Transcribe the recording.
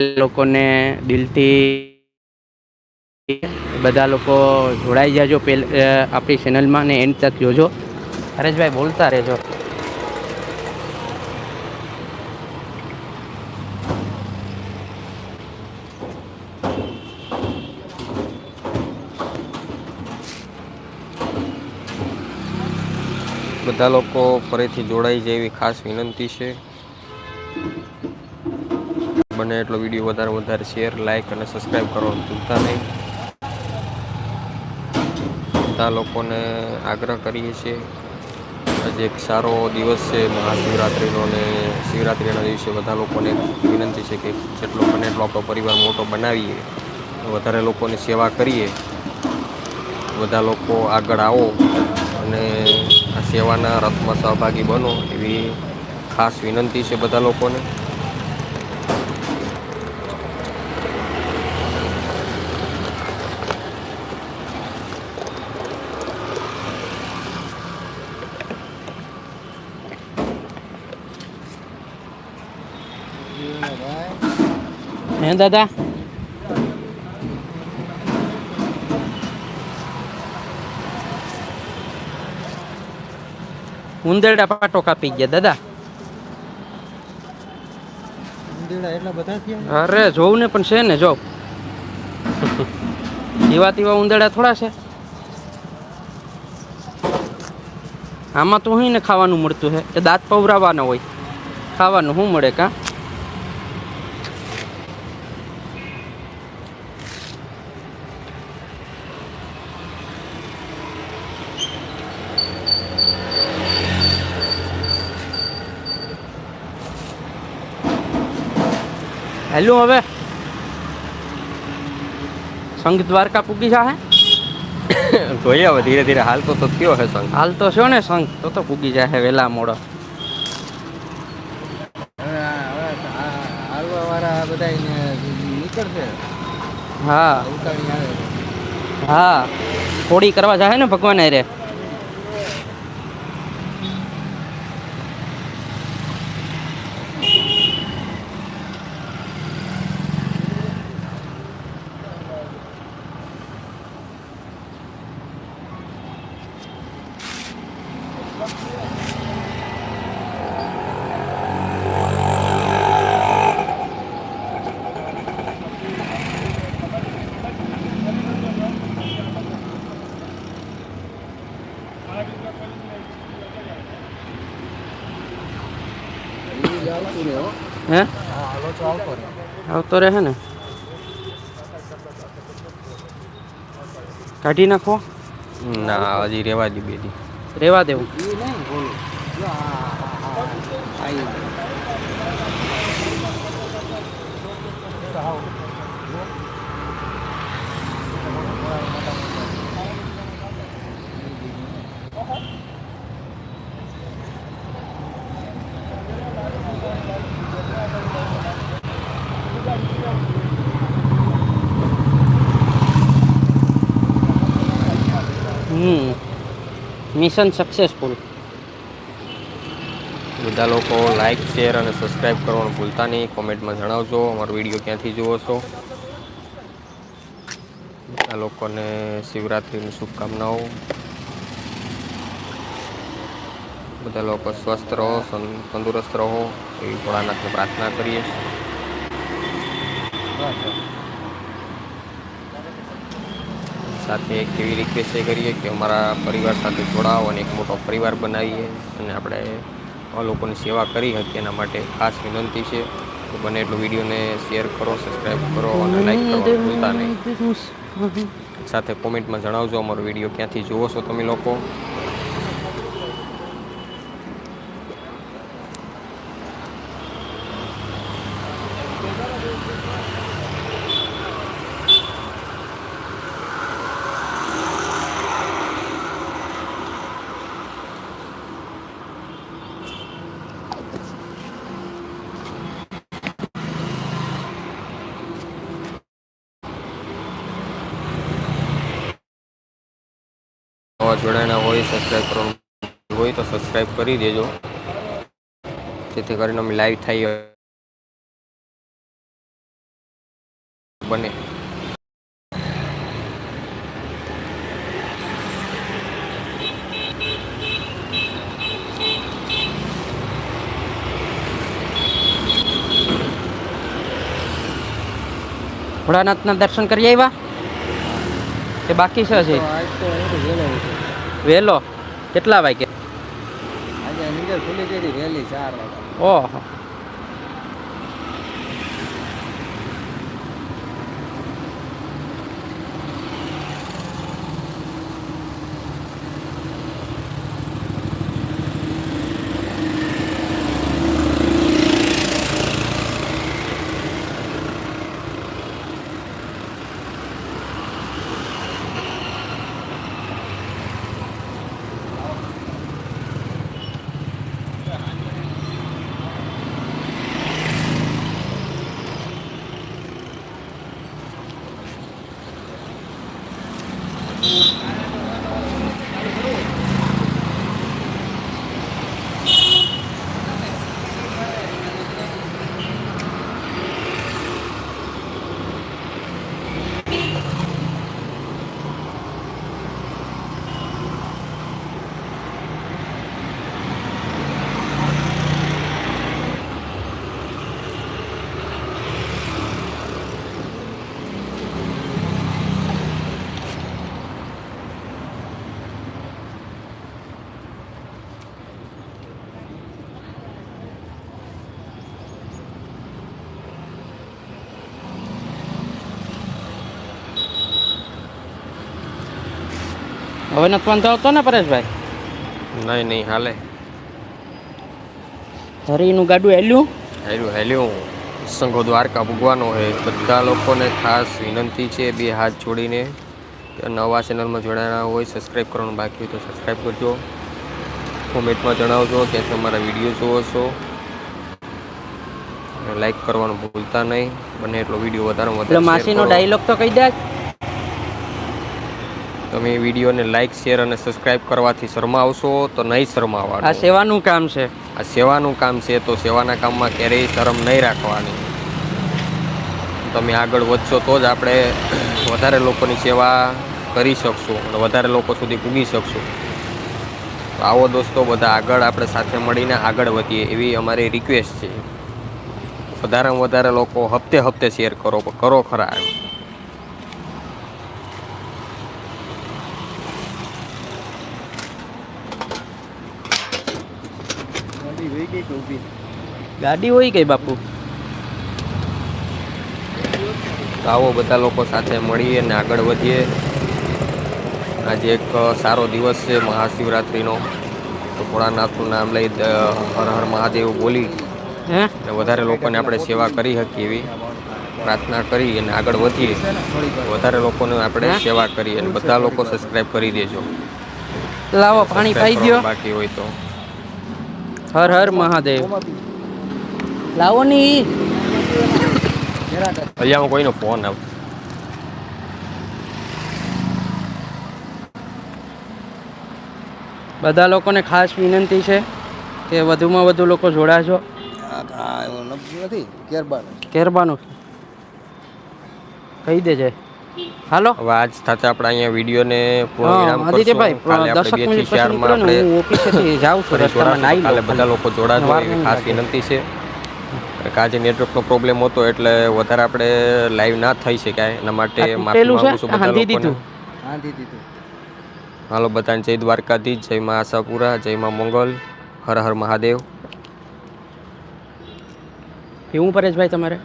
લોકોને દિલથી બધા લોકો જોડાઈ જાજો પેલ આપણી ચેનલમાં ને એન્ડ તક જોજો. હરેશભાઈ બોલતા રહેજો. બધા લોકો ફરીથી જોડાઈ જાય એવી ખાસ વિનંતી છે. બને એટલો વીડિયો વધારે વધારે શેર લાઇક અને સબસ્ક્રાઈબ કરવાનું ભૂલતા નહીં. બધા લોકોને આગ્રહ કરીએ છીએ. આજે એક સારો દિવસ છે, મહાશિવરાત્રિનો અને શિવરાત્રિના દિવસે બધા લોકોને વિનંતી છે કે જેટલો બને એટલો આપણો પરિવાર મોટો બનાવીએ. વધારે લોકોની સેવા કરીએ. બધા લોકો આગળ આવો અને આ સેવાના રથમાં સહભાગી બનો એવી ખાસ વિનંતી છે બધા લોકોને. હે દાદા? ઉંદરડા પાટો કાપી ગયા દાદા. અરે જોઉં ને પણ છે ને જો એવા તેવા ઉંદરડા થોડા છે. આમાં તો હું ને ખાવાનું મળતું છે એ દાંત પવરાવાના હોય. ખાવાનું શું મળે કા? હેલો હવે. સંઘ દ્વારકા પૂગી જાહે? જોઈએ હવે ધીરે ધીરે હાલ તો તો થયો હે સંગ હાલ તો છો ને સંઘ તો તો પૂગી જાહે વેલા મોડો. હા. હા. થોડી કરવા જાહે ને ભગવાન રે હે? આવતો રહે. ને? કાઢી નાખો. ના હજી રેવા દી બેદી રેવા દેવું એ નહીં બોલું જો આ આ આ આઈ હમ મિશન સક્સેસફુલ બધા લોકો લાઈક શેર અને સબસ્ક્રાઈબ કરવાનું ભૂલતા નહીં. કોમેન્ટમાં જણાવજો. અમારો વીડિયો ક્યાંથી જુઓ છો? બધા લોકોને શિવરાત્રિની શુભકામનાઓ. બધા લોકો સ્વસ્થ રહો સં- તંદુરસ્ત રહો. એવી ભોળાનાથને પ્રાર્થના કરીએ છીએ. સાથે એક એવી રિક્વેસ્ટ એ કરીએ કે અમારા પરિવાર સાથે જોડાઓ અને એક મોટો પરિવાર બનાવીએ. અને આપણે આ લોકોની સેવા કરી શકીએ એના માટે ખાસ વિનંતી છે. તો બને એટલો વિડીયોને શેર કરો સબસ્ક્રાઈબ કરો અને લાઈક કરો ભૂલતા નહીં. સાથે કોમેન્ટમાં જણાવજો અમારો વીડિયો ક્યાંથી જુઓ છો તમે લોકો. નવા જોડાયેલા હોય સબસ્ક્રાઈબ કરવાનું હોય તો સબસ્ક્રાઈબ કરી દેજો. જેથી કરીને અમે લાઈવ થઈ બને. ભોળાનાથના દર્શન કરી આવ્યા? કે બાકી છે હજી? વહેલો કેટલા વાગે આજે નીંદર ખુલી ગઈ વહેલી ચાર વાગે ઓહો. હવે નથી વાંધો આવતો ને પરેશભાઈ? નહીં નહીં હાલે. હરીનું ગાડું હેલ્યું? હેલ્યું હેલ્યું. સંઘો દ્વારકા ભૂગવાનો હોય બધા લોકોને ખાસ વિનંતી છે બે હાથ જોડીને નવા ચેનલમાં જોડાયા હોય સબસ્ક્રાઈબ કરવાનું બાકી હોય તો સબસ્ક્રાઈબ કરજો. કોમેન્ટમાં જણાવજો કે તમારા વીડિયો જુઓ છો. લાઈક કરવાનું ભૂલતા નહીં. બને એટલો વીડિયો વધારે એટલે વધારે માસીનો ડાયલોગ તો કહી દે. તમે વિડીયોને લાઈક શેર અને સબસ્ક્રાઈબ કરવાથી શરમાવશો તો નહીં આ સેવાનું કામ છે. આ સેવાનું કામ છે તો સેવાના કામમાં ક્યારેય શરમ નહીં રાખવાની. તમે આગળ વધશો તો જ આપણે વધારે લોકોની સેવા કરી શકશું અને વધારે લોકો સુધી પૂગી શકશું. તો આવો દોસ્તો બધા આગળ આપણે સાથે મળીને આગળ વધીએ એવી અમારી રિક્વેસ્ટ છે. વધારેમાં વધારે લોકો હપ્તે હપ્તે શેર કરો કરો ખરા ગાડી વહી ગઈ કે ઊભી? ગાડી હોય ગઈ બાપુ? આવો બધા લોકો સાથે મળીએ અને આગળ વધીએ. આજે એક સારો દિવસ છે મહાશિવરાત્રિનો. તો ભોળાનાથનું નામ લઈ હર હર મહાદેવ બોલી. અને વધારે લોકોને આપણે સેવા કરી શકીએ એવી પ્રાર્થના કરી અને આગળ વધીએ. વધારે લોકોને આપણે સેવા કરીએ અને બધા લોકો સબસ્ક્રાઈબ કરી દેજો. લાવો પાણી પાઈ ગયો બાકી હોય તો. હર હર મહાદેવ. લાવો ની જરાક હું અહીંયા કોઈનો ફોન આવ. બધા લોકોને ખાસ વિનંતી છે કે વધુમાં વધુ લોકો જોડાજો. નથી. કેરબાન કેરબાનું કહી દેજે. હાલો? આજ સાથે આપણે અહીંયા વિડીયોને પૂર્ણ વિરામ આદિત્યભાઈ દસક મિનિટ પછી આપણે ઓફિસેથી જાઉં છું રસ્તામાં નાઈ કાલે બધા લોકો જોડાજો એવી ખાસ વિનંતી છે. આજે નેટવર્કનો પ્રોબ્લેમ હતો એટલે વધારે આપણે લાઈવ ના થઈ શકાય. એના માટે માફી માંગુ છું બધા હાંધી લોકોને. દીધું આંધી દીધું હાલો બધાને જય દ્વારકાધીશ જય મા આશાપુરા જય મા મંગલ હર હર મહાદેવ. એવું પરેશભાઈ તમારે?